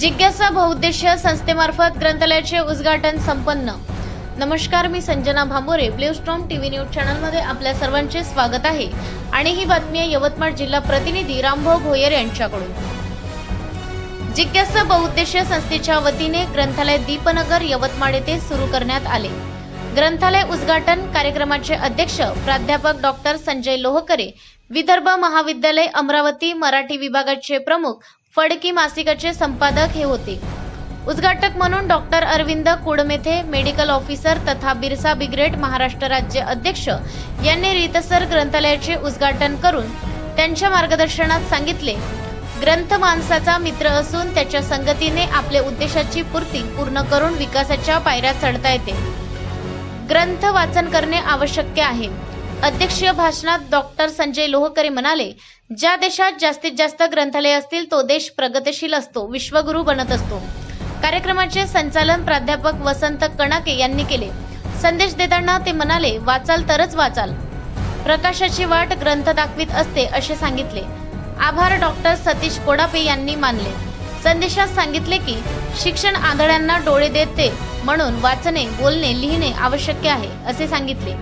जिज्ञासा बहुउद्देशीय संस्थेमार्फत ग्रंथालयाचे उद्घाटन संपन्न. नमस्कार मी Sanjana Bhambore blue storm TV news चॅनलमध्ये आपल्या सर्वांचे स्वागत आहे. आणि ही बातमी आहे यवतमाळ जिल्हा प्रतिनिधी रामभाऊ भोयर यांच्याकडून. जिज्ञासा बहुउद्देशीय संस्थेच्या वतीने ग्रंथालय दीपनगर यवतमाळ येथे सुरू करण्यात आले. ग्रंथालय उद्घाटन कार्यक्रमाचे अध्यक्ष प्राध्यापक डॉक्टर संजय लोहकरे विदर्भ महाविद्यालय अमरावती मराठी विभागाचे प्रमुख फडकी मासिकाचे संपादक हे होते. उद्घाटक म्हणून doctor Arvind Kudmethe medical officer तथा बिरसा बिग्रेट महाराष्ट्र राज्य अध्यक्ष यांनी रीतसर ग्रंथालयाचे उद्घाटन करून त्यांच्या मार्गदर्शनात सांगितले. ग्रंथ माणसाचा मित्र असून त्याच्या संगतीने आपल्या उद्देशाची पूर्ती पूर्ण करून विकासाच्या पायऱ्या चढता येते. ग्रंथ वाचन करणे आवश्यक आहे. अध्यक्षीय भाषणात डॉक्टर संजय लोहकरे म्हणाले ज्या देशात जास्तीत जास्त ग्रंथालय असतील तो देश प्रगतिशील असतो विश्वगुरू बनत असतो. कार्यक्रमाचे संचालन प्राध्यापक वसंत कणाके यांनी केले. संदेश देताना ते म्हणाले वाचाल तरच वाचाल. प्रकाशाची वाट ग्रंथ दाखवित असते असे सांगितले. आभार डॉक्टर सतीश कोडापे यांनी मानले. संदेशात सांगितले की शिक्षण आंधळ्यांना डोळे देते म्हणून वाचणे बोलणे लिहिणे आवश्यक आहे असे सांगितले.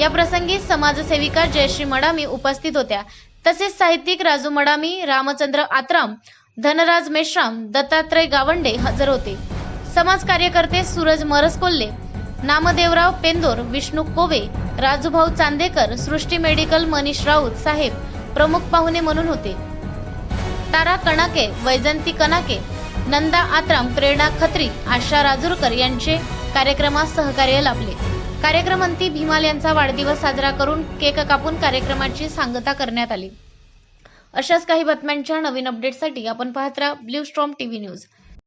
या प्रसंगी समाजसेविका जयश्री मडामी उपस्थित होत्या. तसेच साहित्यिक राजू मडामी रामचंद्र आत्राम धनराज मेश्राम दत्तात्रय गावंडे हजर होते. समाज कार्यकर्ते सूरज मरसकोल्हे नामदेवराव पेंदोर विष्णू कोवे राजूभाऊ चांदेकर सृष्टी मेडिकल मनीष राऊत साहेब प्रमुख पाहुणे म्हणून होते. तारा कणाके वैजंती कणाके नंदा आत्राम प्रेरणा खत्री आशा राजूरकर यांचे कार्यक्रमात सहकार्य लाभले. कार्यक्रमांती भीमाल यांचा वाढदिवस साजरा करून केक कापून कार्यक्रमाची सांगता करण्यात आली. अशाच काही बातम्यांच्या नवीन अपडेटसाठी आपण पाहत राहा ब्ल्यू स्ट्रॉम टीव्ही न्यूज